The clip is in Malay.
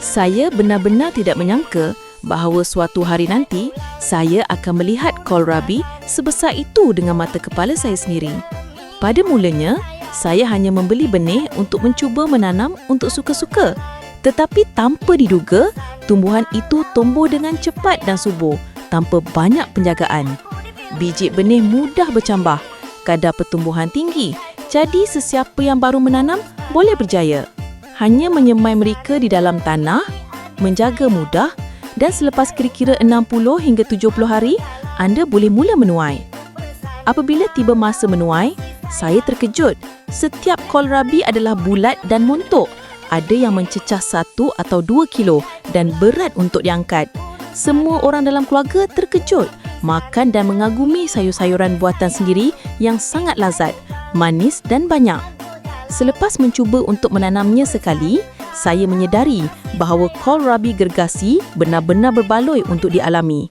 Saya benar-benar tidak menyangka bahawa suatu hari nanti saya akan melihat kohlrabi sebesar itu dengan mata kepala saya sendiri. Pada mulanya, saya hanya membeli benih untuk mencuba menanam untuk suka-suka. Tetapi tanpa diduga, tumbuhan itu tumbuh dengan cepat dan subur tanpa banyak penjagaan. Biji benih mudah bercambah, kadar pertumbuhan tinggi. Jadi sesiapa yang baru menanam boleh berjaya. Hanya menyemai mereka di dalam tanah, menjaga mudah dan selepas kira-kira 60 hingga 70 hari, anda boleh mula menuai. Apabila tiba masa menuai, saya terkejut. Setiap kohlrabi adalah bulat dan montok. Ada yang mencecah satu atau dua kilo dan berat untuk diangkat. Semua orang dalam keluarga terkejut makan dan mengagumi sayur-sayuran buatan sendiri yang sangat lazat, manis dan banyak. Selepas mencuba untuk menanamnya sekali, saya menyedari bahawa kohlrabi gergasi benar-benar berbaloi untuk dialami.